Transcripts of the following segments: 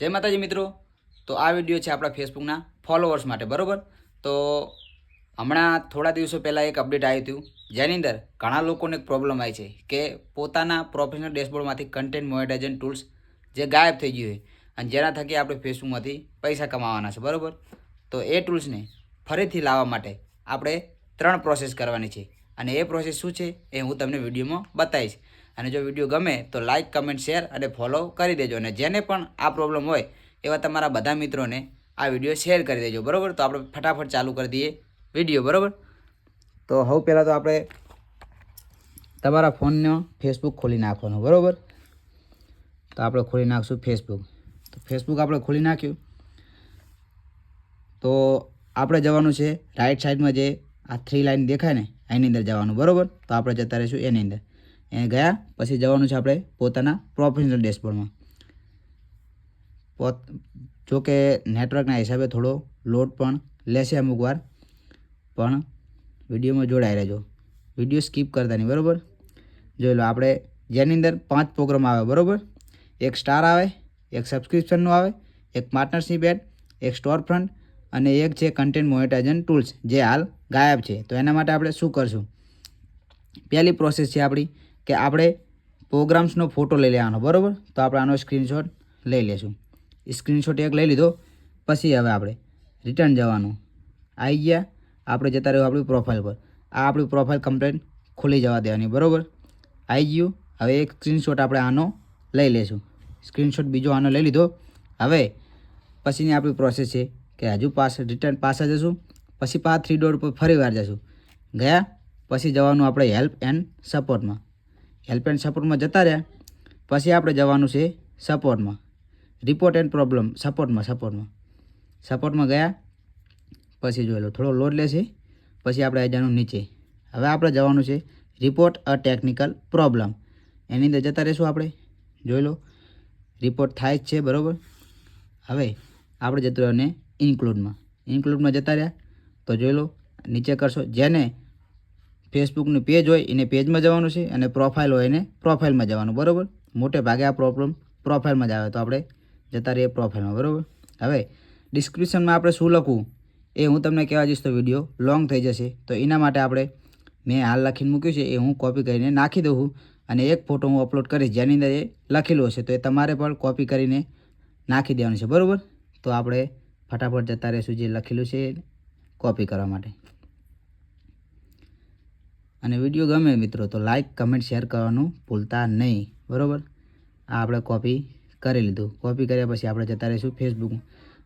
જય માતાજી મિત્રો. તો આ વીડિયો છે આપણા ફેસબુકના ફોલોવર્સ માટે, બરાબર? તો હમણાં થોડા દિવસો પહેલાં એક અપડેટ આવ્યું હતું, જેની અંદર ઘણા લોકોને એક પ્રોબ્લેમ આવી છે કે પોતાના પ્રોફેશનલ ડેશબોર્ડમાંથી કન્ટેન્ટ મોનેટાઇઝેશન ટૂલ્સ જે ગાયબ થઈ ગયું હોય અને જેના થકી આપણે ફેસબુકમાંથી પૈસા કમાવાના છે, બરાબર? તો એ ટૂલ્સને ફરીથી લાવવા માટે આપણે ત્રણ પ્રોસેસ કરવાની છે. અને એ પ્રોસેસ શું છે એ હું તમને વિડીયોમાં બતાવીશ. અને જો વીડિયો ગમે તો લાઇક કમેન્ટ શેર અને ફોલો કરી દેજો. અને જેને પણ આ પ્રોબ્લેમ હોય એવા તમારા બધા મિત્રોને આ વીડિયો શેર કરી દેજો. બરાબર? તો આપણે ફટાફટ ચાલુ કરી દઈએ વીડિયો. બરાબર? તો હવે પહેલાં તો આપણે તમારા ફોનનો ફેસબુક ખોલી નાખવાનો. બરાબર? તો આપણે ખોલી નાખશું ફેસબુક તો ફેસબુક આપણે ખોલી નાખ્યું. તો આપણે જવાનું છે રાઈટ સાઈડમાં જે આ થ્રી લાઈન દેખાય ને, એની અંદર જવાનું. બરાબર? તો આપણે જતા રહીશું એની અંદર. એ ગયા, પછી જવાનું છે આપણે પોતાના પ્રોફેશનલ ડેશબોર્ડમાં પોત જો કે નેટવર્કના હિસાબે થોડો લોડ પણ લેશે અમુક વાર, પણ વિડીયોમાં જોડાઈ રહેજો. વીડિયો સ્કીપ કરતા નહીં, બરાબર? જોઈ લો, આપણે જેની અંદર પાંચ પ્રોગ્રામ આવે, બરાબર? એક સ્ટાર આવે, એક સબસ્ક્રિપ્શનનું આવે, એક પાર્ટનરશિપ એડ એક સ્ટોર ફ્રન્ટ અને એક છે કન્ટેન્ટ મોનેટાઇઝેશન ટૂલ્સ જે હાલ ગાયબ છે. તો એના માટે આપણે શું કરશું? પહેલી પ્રોસેસ છે આપણી કે આપણે પ્રોગ્રામ્સનો ફોટો લઈ લેવાનો, બરાબર? તો આપણે આનો સ્ક્રીનશોટ લઈ લેશું. સ્ક્રીનશોટ એક લઈ લીધો, પછી હવે આપણે રિટર્ન જવાનું. આવી ગયા, આપણે જતા રહ્યું આપણી પ્રોફાઇલ પર. આ આપણી પ્રોફાઇલ કમ્પ્લેટ ખુલી જવા દેવાની, બરાબર? આવી ગયું, હવે એક સ્ક્રીનશોટ આપણે આનો લઈ લેશું. સ્ક્રીનશોટ બીજો આનો લઈ લીધો. હવે પછીની આપણી પ્રોસેસ છે કે હજુ પાસ રિટર્ન પાછા જશું પછી પાછા થ્રી ડોટ ઉપર ફરી વાર જશું. ગયા, પછી જવાનું આપણે હેલ્પ એન્ડ સપોર્ટમાં હેલ્પ એન્ડ સપોર્ટમાં જતા રહ્યા. પછી આપણે જવાનું છે સપોર્ટમાં. રિપોર્ટ એન્ડ પ્રોબ્લેમ સપોર્ટમાં સપોર્ટમાં. સપોર્ટમાં ગયા. પછી જોઈ લો, થોડો લોડ લેશે. પછી આપણે આવી જવાનું નીચે. હવે આપણે જવાનું છે રિપોર્ટ અ ટેકનિકલ પ્રોબ્લેમ. એની અંદર જતા રહીશું આપણે. જોઈ લો. રિપોર્ટ થાય જ છે, બરાબર? હવે આપણે જતું રહ્યો ઇન્ક્લુડમાં ઇન્ક્લુડમાં જતા રહ્યા. તો જોઈ લો, નીચે કરશો. જેને ફેસબુકનું પેજ હોય, એને પેજમાં જવાનું છે અને પ્રોફાઇલ હોય એને પ્રોફાઇલમાં જવાનું, બરાબર? મોટે ભાગે આ પ્રોબ્લેમ પ્રોફાઇલમાં જ આવે, તો આપણે જતા રહીએ પ્રોફાઇલમાં બરાબર? હવે ડિસ્ક્રિપ્શનમાં આપણે શું લખવું? એ હું તમને કહેવા જઈશ તો વીડિયો લોંગ થઈ જશે. તો એના માટે આપણે મેં હાલ લખીને મૂક્યું છે, એ હું કોપી કરીને નાખી દઉં અને એક ફોટો હું અપલોડ કરીશ, જેની અંદર એ લખેલું હશે, તો એ તમારે પણ કોપી કરીને નાખી દેવાનું છે, બરાબર? તો આપણે ફટાફટ જતા રહીશું જે લખેલું છે કોપી કરવા માટે. અને વીડિયો ગમે મિત્રો તો લાઇક કમેન્ટ શેર કરવાનું ભૂલતા નહીં. બરાબર? આ આપણે કોપી કરી લીધું. કોપી કર્યા પછી આપણે જતા રહીશું ફેસબુક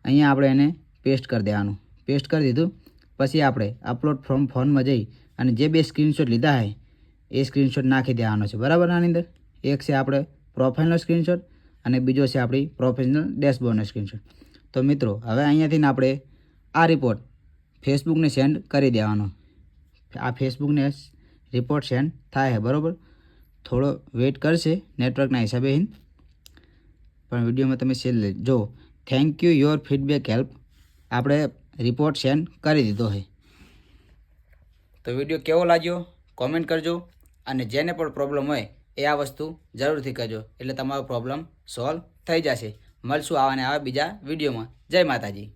અહીંયા આપણે એને પેસ્ટ કરી દેવાનું. પેસ્ટ કરી દીધું. પછી આપણે અપલોડ ફ્રોમ ફોનમાં જઈ અને જે બે સ્ક્રીનશોટ લીધા હોય એ સ્ક્રીનશોટ નાખી દેવાનો છે. બરાબર આની અંદર? એક છે આપણે પ્રોફાઇલનો સ્ક્રીનશોટ અને બીજો છે આપણી પ્રોફેશનલ ડેશબોર્ડનો સ્ક્રીનશોટ તો મિત્રો, હવે અહીંયાથી આપણે આ રિપોર્ટ ફેસબુકને સેન્ડ કરી દેવાનો. આ ફેસબુકને રિપોર્ટ સેન્ડ થાય છે, બરાબર? થોડો વેઇટ કરશે નેટવર્કના હિસાબે હિન. પણ વિડીયોમાં તમે શેર લે જો thank you your feedback help આપણે રિપોર્ટ સેન્ડ કરી દીધો છે. તો વીડિયો કેવો લાગ્યો? કોમેન્ટ કરજો અને જેને પણ પ્રોબ્લેમ હોય એ આ વસ્તુ જરૂરથી કરજો. એટલે તમારો પ્રોબ્લેમ સોલ્વ થઈ જશે. મળશું આવાને આવા બીજા વિડીયોમાં જય માતાજી.